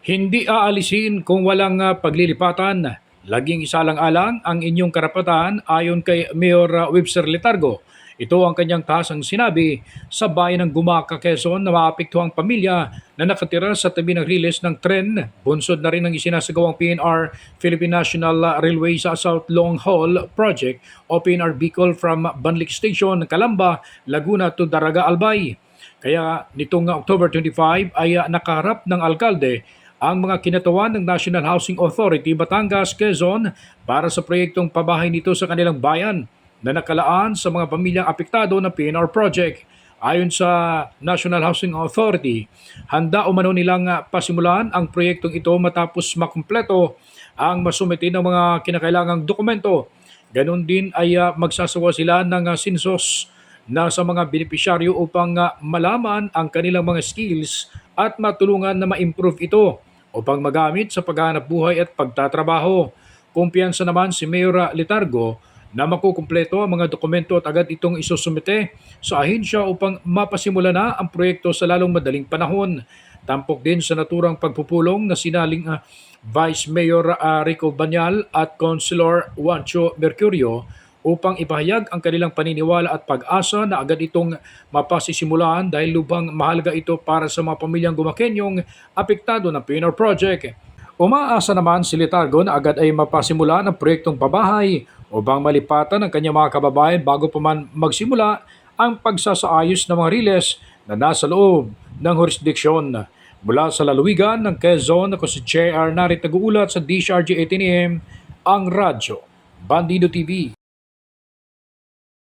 Hindi aalisin kung walang ah, paglilipatan. Laging isalang-alang ang inyong karapatan ayon kay Mayor ah, Webster Letargo. Ito ang kanyang tahasang sinabi sa bayan ng Gumaca, Quezon na maapektuhang pamilya na nakatira sa tabi ng riles ng tren. Bunsod na rin ang isinasagawang PNR Philippine National Railway sa South Long Haul Project o PNR Bicol from Banlik Station, Calamba, Laguna to Daraga, Albay. Kaya nitong October 25 ay uh, nakaharap ng alkalde ang mga kinatawan ng National Housing Authority Batangas, Quezon para sa proyektong pabahay nito sa kanilang bayan na nakalaan sa mga pamilyang apektado ng PNR project. Ayon sa National Housing Authority, handa umano nilang uh, pasimulan ang proyektong ito matapos makumpleto ang masumiti ng mga kinakailangang dokumento. Ganon din ay uh, magsasawa sila ng uh, sinsos na sa mga benepisyaryo upang malaman ang kanilang mga skills at matulungan na ma-improve ito upang magamit sa paghahanap buhay at pagtatrabaho. Kumpiyansa naman si Mayor Letargo na makukumpleto ang mga dokumento at agad itong isusumite sa ahensya upang mapasimula na ang proyekto sa lalong madaling panahon. Tampok din sa naturang pagpupulong na sinaling uh, Vice Mayor uh, Rico Banyal at Councilor Juancho Mercurio upang ipahayag ang kanilang paniniwala at pag-asa na agad itong mapasisimulaan dahil lubang mahalaga ito para sa mga pamilyang gumakenyong apektado ng PNR Project. Umaasa naman si Letargo na agad ay mapasimula ng proyektong pabahay upang malipatan ang kanyang mga kababayan bago pa man magsimula ang pagsasaayos ng mga riles na nasa loob ng jurisdiksyon. Mula sa lalawigan ng Quezon, ako si J.R. Narit nag-uulat sa DCRG 18AM, ang radyo, Bandido TV.